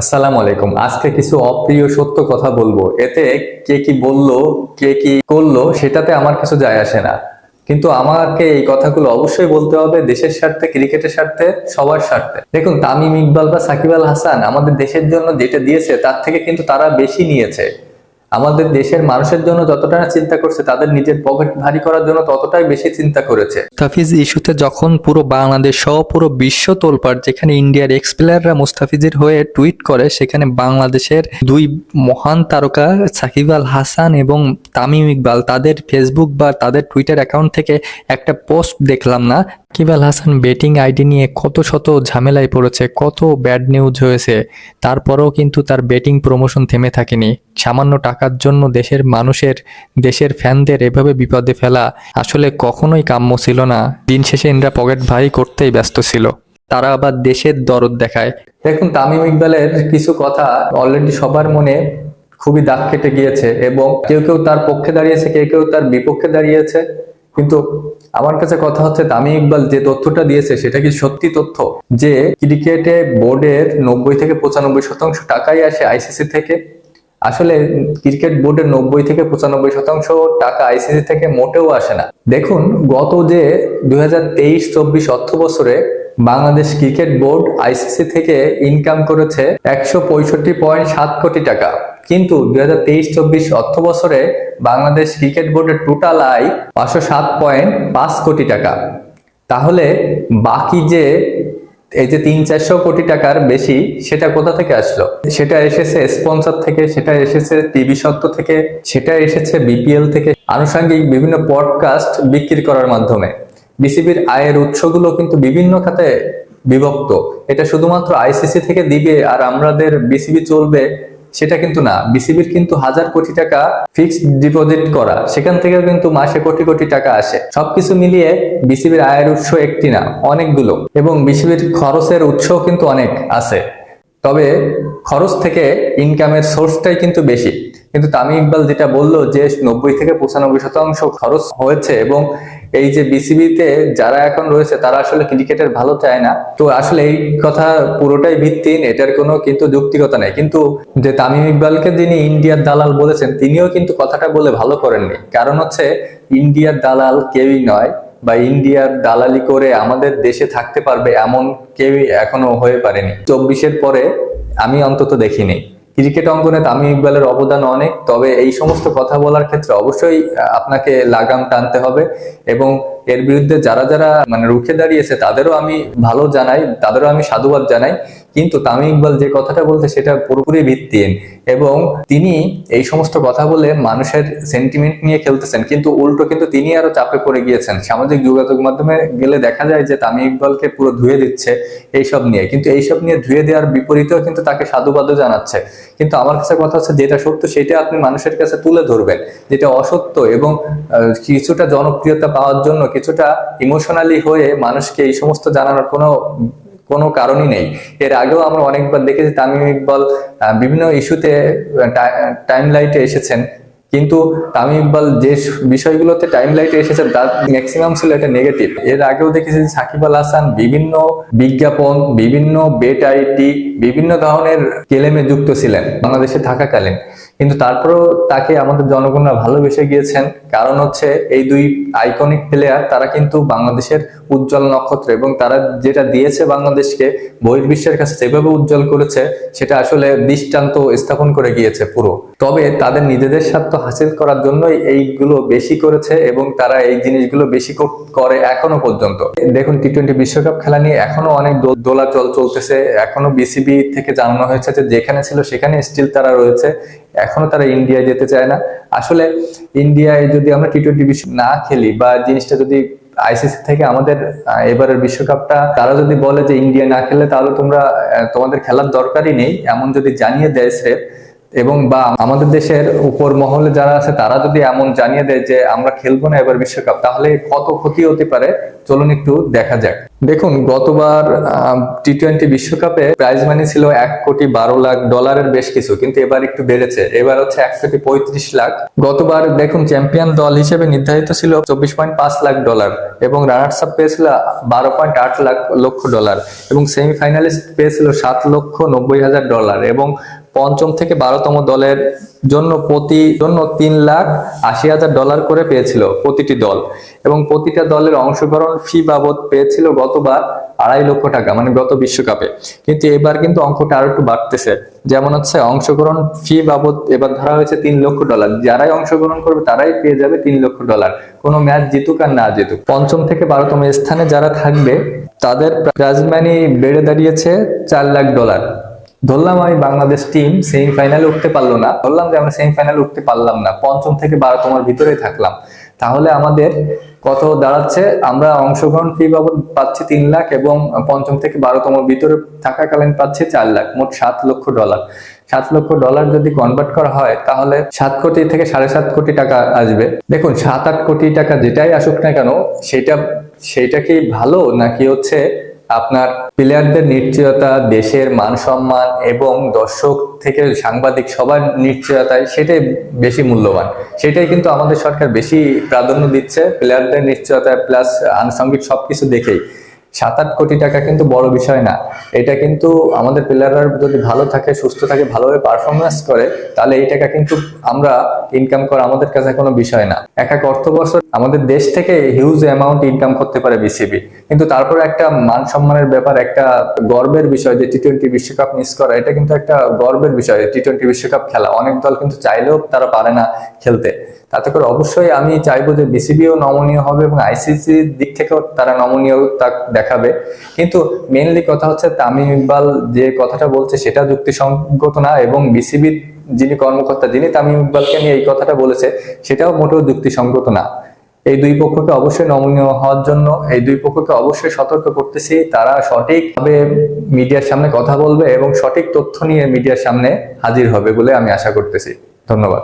আসসালামু আলাইকুম। আজকে কিছু অপ্রিয় সত্য কথা বলব। এতে কে কি বলল, কে কি করল, সেটাতে আমার কিছু যায় আসে না। কিন্তু আমাকে এই কথাগুলো অবশ্যই বলতে হবে দেশের স্বার্থে, ক্রিকেটের স্বার্থে, সবার স্বার্থে। দেখুন, তামিম ইকবাল বা সাকিব আল হাসান আমাদের দেশের জন্য যেটা দিয়েছে, তার থেকে কিন্তু তারা বেশি নিয়েছে। আমাদের দেশের মানুষের জন্য যতটা না চিন্তা করছে, তাদের নিজের পকেট ভারী করার জন্য ততটাই বেশি চিন্তা করেছে। মুস্তাফিজ ইস্যুতে যখন পুরো বাংলাদেশ সহ পুরো বিশ্ব তোলপাড়, যেখানে ইন্ডিয়ার এক্স প্লেয়াররা মুস্তাফিজের হয়ে টুইট করে, সেখানে বাংলাদেশের দুই মহান তারকা সাকিব আল হাসান এবং তামিম ইকবাল, তাদের ফেসবুক বা তাদের টুইটার অ্যাকাউন্ট থেকে একটা পোস্ট দেখলাম না সাকিব আল হাসান বেটিং আইডি নিয়ে কত শত ঝামেলায় পড়েছে, কত ব্যাড নিউজ হয়েছে, তারপরেও কিন্তু তার বেটিং প্রমোশন থেমে থাকেনি। সামান্য টাকার জন্য দেশের মানুষের, দেশের ফ্যানদের এভাবে বিপদে ফেলা আসলে কখনোই কাম্য ছিল না। দিন শেষে ইন্দ্রা পকেট ভাই করতেই ব্যস্ত ছিল। তারা আবার দেশের দরদ দেখায়। দেখুন, তামিম ইকবালের কিছু কথা অলরেডি সবার মনে খুবই দাগ কেটে গিয়েছে এবং কেউ কেউ তার পক্ষে দাঁড়িয়েছে, কেউ কেউ তার বিপক্ষে দাঁড়িয়েছে। কিন্তু আমার কাছে কথা হচ্ছে তামিম ইকবাল যে তথ্যটা দিয়েছে, সেটা কি সত্যি তথ্য? যে ক্রিকেটে বোর্ডের নব্বই থেকে পঁচানব্বই শতাংশ টাকাই আসে আইসিসি থেকে। আসলে ক্রিকেট বোর্ডের নব্বই থেকে পঁচানব্বই শতাংশ টাকা আইসিসি থেকে মোটেও আসে না। দেখুন, গত যে দুই হাজার তেইশ চব্বিশ অর্থ বছরে বাংলাদেশ ক্রিকেট বোর্ড আইসিসি থেকে ইনকাম করেছে একশো পঁয়ষট্টি পয়েন্ট সাত কোটি টাকা। কিন্তু দুই হাজার তেইশ চব্বিশ অর্থ বছরে বাংলাদেশ ক্রিকেট বোর্ডের টোটাল আয় পাঁচশো সাত পয়েন্ট পাঁচ কোটি টাকা। তাহলে বাকি যে এই যে তিন চারশো কোটি টাকার বেশি, সেটা কোথা থেকে আসলো? সেটা এসেছে স্পন্সর থেকে, সেটা এসেছে টিভি সত্ত্ব থেকে, সেটা এসেছে বিপিএল থেকে। আনুষঙ্গিক বিভিন্ন পডকাস্ট বিক্রি করার মাধ্যমে। বিসিবির আয়ের উৎসগুলো কিন্তু বিভিন্ন খাতে বিভক্ত। এটা শুধুমাত্র আইসিসি থেকে দিবে আর আমাদের বিসিবি চলবে সেটা কিন্তু না। বিসিবির কিন্তু হাজার কোটি টাকা ফিক্সড ডিপোজিট করা। সেখান থেকেও কিন্তু মাসে কোটি কোটি টাকা আসে। সবকিছু মিলিয়ে বিসিবির আয়ের উৎস একটি না, অনেকগুলো। এবং বিসিবির খরচের উৎসও কিন্তু অনেক আছে। তবে খরচ থেকে ইনকামের সোর্সটাই কিন্তু বেশি। কিন্তু তামি ইকবাল যেটা বলল যে নব্বই থেকে পঁচানব্বই শতাংশ খরচ হয়েছে এবং এই যে বিসিবিতে যারা এখন রয়েছে, তারা আসলে ক্রিকেটের ভালো চায় না। তো আসলে এই কথা পুরোটাই ভিত্তিহীন এটার কোনো কিন্তু যুক্তিকতা নেই। কিন্তু যে তামিম ইকবালকে যিনি ইন্ডিয়ার দালাল বলেছেন, তিনিও কিন্তু কথাটা বলে ভালো করেননি। কারণ হচ্ছে, ইন্ডিয়ার দালাল কেউই নয়। বা ইন্ডিয়ার দালালি করে আমাদের দেশে থাকতে পারবে এমন কেউই এখনও হয়ে পারেনি। চব্বিশের পরে আমি অন্তত দেখিনি। ক্রিকেট অঙ্গনে তামিম ইকবালের অবদান অনেক, তবে এই সমস্ত কথা বলার ক্ষেত্রে অবশ্যই আপনাকে লাগাম টানতে হবে এবং এর বিরুদ্ধে যারা যারা মানে রুখে দাঁড়িয়েছে তাদেরও আমি ভালো জানাই, তাদেরও আমি সাধুবাদ জানাই। কিন্তু তামিম ইকবাল যে কথাটা বলতে সেটা পুরোপুরি ভিত্তিহীন। এবং তিনি এই সমস্ত কথা বলে মানুষের সেন্টিমেন্ট নিয়ে খেলতেছেন। কিন্তু উল্টো কিন্তু তিনি আরও চাপে পড়ে গিয়েছেন। সামাজিক যোগাযোগ মাধ্যমে গেলে দেখা যায় যে তামিম ইকবালকে পুরো ধুয়ে দিচ্ছে এইসব নিয়ে। কিন্তু এইসব নিয়ে ধুয়ে দেওয়ার বিপরীতেও কিন্তু তাকে সাধুবাদও জানাচ্ছে। কিন্তু আমার কাছে কথা হচ্ছে, যেটা সত্য সেটা আপনি মানুষের কাছে তুলে ধরবেন। যেটা অসত্য এবং কিছুটা জনপ্রিয়তা পাওয়ার জন্য কিছুটা ইমোশনালি হয়ে মানুষকে এই সমস্ত জানানোর কোনো কোনো কারণই নেই। এর আগেও আমরা অনেকবার দেখেছি তামিম ইকবাল বিভিন্ন ইস্যুতে টাইম লাইটে এসেছেন। কিন্তু তামিম ইকবাল যে বিষয়গুলোতে টাইম লাইটে এসেছে, তার ম্যাক্সিমাম ছিল এটা নেগেটিভ এর আগেও দেখেছি সাকিব আল হাসান বিভিন্ন বিজ্ঞাপন, বিভিন্ন বেট আইডি বিভিন্ন ধরনের কেলেমে যুক্ত ছিলেন, বাংলাদেশে থাকাকালীন। কিন্তু তারপরেও তাকে আমাদের জনগণরা ভালোবেসে গিয়েছেন। কারণ হচ্ছে এই দুই আইকনিক প্লেয়ার তারা কিন্তু বাংলাদেশের উজ্জ্বল নক্ষত্র এবং তারা যেটা দিয়েছে বাংলাদেশকে বহির্বিশ্বের কাছে যেভাবে উজ্জ্বল করেছে, সেটা আসলে দৃষ্টান্ত স্থাপন করে গিয়েছে পুরো। তবে তাদের নিজেদের স্বার্থ হাসিল করার জন্যই এইগুলো বেশি করেছে এবং তারা এই জিনিসগুলো বেশি কর- এখনও পর্যন্ত। দেখুন টি টোয়েন্টি বিশ্বকাপ খেলা নিয়ে এখনও অনেক দোলাচল চলতেছে। এখনও বিসিবি থেকে জানানো হয়েছে যে যেখানে ছিল সেখানে স্টিল তারা রয়েছে। এখনও তারা ইন্ডিয়ায় যেতে চায় না। আসলে ইন্ডিয়ায় যদি আমরা টি টোয়েন্টি বিশ্ব না খেলি বা জিনিসটা যদি আইসিসি থেকে আমাদের এবারের বিশ্বকাপটা, তারা যদি বলে যে ইন্ডিয়া না খেলে তাহলে তোমরা তোমাদের খেলার দরকারই নেই। এমন যদি জানিয়ে দেয় স্রেফ এবং বা আমাদের দেশের উপর মহলে যারা আছে, তারা যদি এমন জানিয়ে দেয় যে আমরা খেলব না এবার বিশ্বকাপ, তাহলে কত ক্ষতি হতে পারে? চলুন একটু দেখা যাক। দেখুন, গতবার টি টোয়েন্টি বিশ্বকাপে প্রাইজ মানি ছিল এক কোটি বারো লাখ ডলারের বেশ কিছু, কিন্তু এবার একটু বেড়েছে। এবার হচ্ছে এক কোটি পঁয়ত্রিশ লাখ। গতবার দেখুন চ্যাম্পিয়ন দল হিসেবে নির্ধারিত ছিল চব্বিশ পয়েন্ট পাঁচ লাখ ডলার এবং রানার্স আপ পেয়েছিল বারো পয়েন্ট আট লাখ লক্ষ ডলার এবং সেমিফাইনালিস্ট পেয়েছিল সাত লক্ষ নব্বই হাজার ডলার এবং পঞ্চম থেকে বারোতম দলের জন্য প্রতি, জন্য তিন লাখ আশি হাজার ডলার করে পেয়েছিল প্রতিটি দল। এবং প্রতিটা দলের অংশগ্রহণ ফি বাবদ পেয়েছিল গতবার আড়াই লক্ষ টাকা মানে গত বিশ্বকাপে। কিন্তু এবার কিন্তু অঙ্কটা আরও একটু বাড়তেছে। যেমন হচ্ছে, অংশগ্রহণ ফি বাবদ এবার ধরা হয়েছে তিন লক্ষ ডলার। যারাই অংশগ্রহণ করবে তারাই পেয়ে যাবে তিন লক্ষ ডলার। কোনো ম্যাচ জিতুক আর না জিতুক। পঞ্চম থেকে বারোতম স্থানে যারা থাকবে, তাদের প্রাইজ মানি বেড়ে দাঁড়িয়েছে চার লাখ ডলার। ধরলাম আমি বাংলাদেশ টিম সেমিফাইনালে উঠতে পারল না। ধরলাম যে আমরা সেমিফাইনালে উঠতে পারলাম না। পঞ্চম থেকে বারোতমার ভিতরে থাকলাম। তাহলে আমাদের কত দাঁড়াচ্ছে? আমরা অংশগ্রহণ ফি বাবদ পাচ্ছি তিন লাখ এবং পঞ্চম থেকে বারো বারোতম ভিতরে থাকাকালীন পাচ্ছি চার লাখ, মোট সাত লক্ষ ডলার সাত লক্ষ ডলার যদি কনভার্ট করা হয়, তাহলে সাত কোটি থেকে সাড়ে সাত কোটি টাকা আসবে। দেখুন, সাত আট কোটি টাকা যেটাই আসুক না কেন, সেটা সেটা কি ভালো? নাকি হচ্ছে আপনার প্লেয়ারদের নিশ্চয়তা, দেশের মান সম্মান এবং দর্শক থেকে সাংবাদিক সবার নিশ্চয়তায় সেটাই বেশি মূল্যবান। সেটাই কিন্তু আমাদের সরকার বেশি প্রাধান্য দিচ্ছে প্লেয়ারদের নিশ্চয়তা প্লাস আনুষঙ্গিক সবকিছু দেখেই। সাত আট কোটি টাকা কিন্তু বড় বিষয় না। এটা কিন্তু আমাদের প্লেয়াররা যদি ভালো থাকে, সুস্থ থাকে, ভালোভাবে পারফরমেন্স করে, তাহলে এই টাকা কিন্তু আমরা ইনকাম করা আমাদের কাছে কোনো বিষয় না। এক এক অর্থ বছর আমাদের দেশ থেকে হিউজ অ্যামাউন্ট ইনকাম করতে পারে বিসিবি কিন্তু তারপর একটা মান সম্মানের ব্যাপার, একটা গর্বের বিষয় যে টি টোয়েন্টি বিশ্বকাপ মিস করা, এটা কিন্তু একটা গর্বের বিষয় টি টোয়েন্টি বিশ্বকাপ খেলা। অনেক দল কিন্তু চাইলেও তারা পারে না খেলতে। তাতে করে অবশ্যই আমি চাইব যে বিসিবিও নমনীয় হবে এবং আইসিসির দিক থেকেও তারা নমনীয়তা দেখাবে। কিন্তু মেনলি কথা হচ্ছে তামিম ইকবাল যে কথাটা বলছে সেটা যুক্তিসঙ্গত না এবং বিসিবির যিনি কর্মকর্তা, যিনি তামিম ইকবালকে নিয়ে এই কথাটা বলেছে, সেটাও মোটেও যুক্তিসঙ্গত না। এই দুই পক্ষকে অবশ্যই নমনীয় হওয়ার জন্য, এই দুই পক্ষকে অবশ্যই সতর্ক করতেছি, তারা সঠিকভাবে মিডিয়ার সামনে কথা বলবে এবং সঠিক তথ্য নিয়ে মিডিয়ার সামনে হাজির হবে বলে আমি আশা করতেছি। ধন্যবাদ।